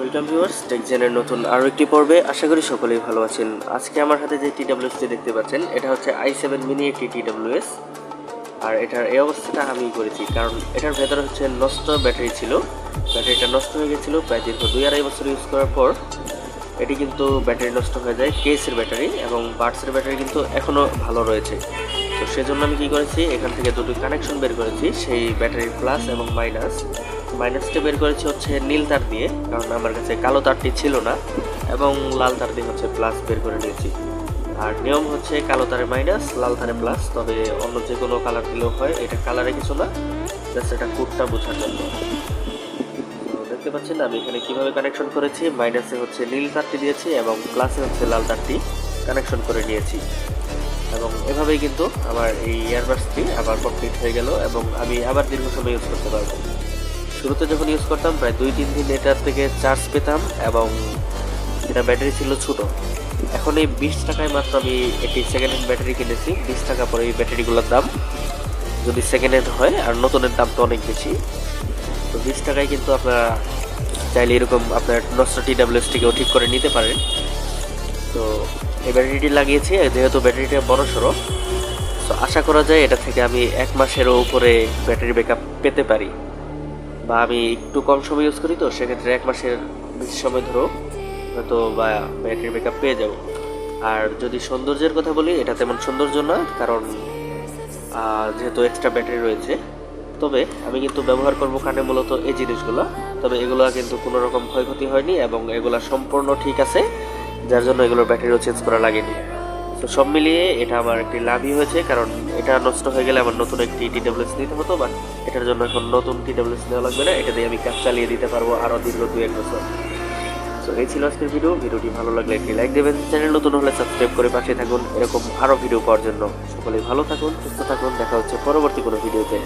Welcome viewers টেকজেনের নতুন আরও একটি পর্বে আশা করি সকলেই ভালো আছেন। আজকে আমার হাতে যে টি দেখতে পাচ্ছেন, এটা হচ্ছে আই সেভেন মিনি একটি টিডাব্লিউএস আর এটার এই অবস্থাটা আমি করেছি, কারণ এটার ভেতরে হচ্ছে নষ্ট ব্যাটারি ছিল। ব্যাটারিটা নষ্ট হয়ে গেছিল প্রায় দীর্ঘ দুই আড়াই বছর ইউজ করার পর। এটি কিন্তু ব্যাটারি নষ্ট হয়ে যায় কেসের ব্যাটারি এবং বার্ডসের ব্যাটারি কিন্তু এখনও ভালো রয়েছে। তো সেজন্য আমি কী করেছি, এখান থেকে দুটো কানেকশন বের করেছি, সেই ব্যাটারির প্লাস এবং মাইনাস মাইনাসটা বের করেছি হচ্ছে নীল তার দিয়ে, কারণ আমার কাছে কালো তারটি ছিল না, এবং লাল তার দিয়ে হচ্ছে প্লাস বের করে নিয়েছি। আর নিয়ম হচ্ছে কালো তারে মাইনাস লাল তারে প্লাস তবে অন্য যে কোনো কালার দিলেও হয়, এটা কালারে কিছু না জাস্ট এটা কোডটা বোঝার জন্য। দেখতে পাচ্ছেন, আমি এখানে কীভাবে কানেকশন করেছি মাইনাসে হচ্ছে নীল তারটি দিয়েছি, এবং প্লাসে হচ্ছে লাল তারটি কানেকশন করে নিয়েছি। এবং এভাবেই কিন্তু আমার এই ইয়ারবাডসটি আবার কমপ্লিট হয়ে গেল, এবং আমি আবার দীর্ঘ সময় ইউজ করতে পারব। শুরুতে যখন ইউজ করতাম, প্রায় দুই, তিন দিন এটার থেকে চার্জ পেতাম এবং এটা ব্যাটারি ছিল ছোট। এখন এই বিশ টাকায় মাত্র আমি একটি সেকেন্ড হ্যান্ড ব্যাটারি কিনেছি। বিশ টাকা পরে এই ব্যাটারিগুলোর দাম যদি সেকেন্ড হ্যান্ড হয়, আর নতুনের দাম তো অনেক বেশি। তো বিশ টাকায় কিন্তু আপনারা চাইলে এরকম আপনার নষ্ট টি ডাব্লিউএসটিকেও ঠিক করে নিতে পারেন। তো এই ব্যাটারিটি লাগিয়েছি, যেহেতু ব্যাটারিটা বড় সড়ো। তো আশা করা যায় এটা থেকে আমি এক মাসেরও উপরে ব্যাটারি ব্যাকআপ পেতে পারি। বা আমি একটু কম সময় ইউজ করি তো, সেক্ষেত্রে এক মাসের বেশি সময় ধরো, হয়তো বা ব্যাটারি ব্যাকআপ পেয়ে যাব। আর যদি সৌন্দর্যের কথা বলি, এটা তেমন সৌন্দর্য না কারণ যেহেতু এক্সট্রা ব্যাটারি রয়েছে। তবে আমি কিন্তু ব্যবহার করব কানে মূলত এই জিনিসগুলো। তবে এগুলো কিন্তু কোনো রকম ক্ষয়ক্ষতি হয়নি এবং এগুলো সম্পূর্ণ ঠিক আছে, যার জন্য এগুলোর ব্যাটারিও চেঞ্জ করা লাগেনি। তো সব মিলিয়ে এটা আমার একটি লাভই হয়েছে, কারণ এটা নষ্ট হয়ে গেলে আমার নতুন একটি টিডাব্লিউএস নিতে হতো বা এটার জন্য এখন নতুন টিডাব্লিউএস নেওয়া লাগবে না, এটা দিয়ে আমি কাজ চালিয়ে দিতে পারব আরও দীর্ঘ দু এক বছর। তো এই ছিল আজকের ভিডিও ভিডিওটি ভালো লাগলে একটি লাইক দেবেন চ্যানেল নতুন হলে সাবস্ক্রাইব করে পাশে থাকুন, এরকম আরও ভিডিও পাওয়ার জন্য। সকলেই ভালো থাকুন, সুস্থ থাকুন, দেখা হচ্ছে পরবর্তী কোনো ভিডিওতে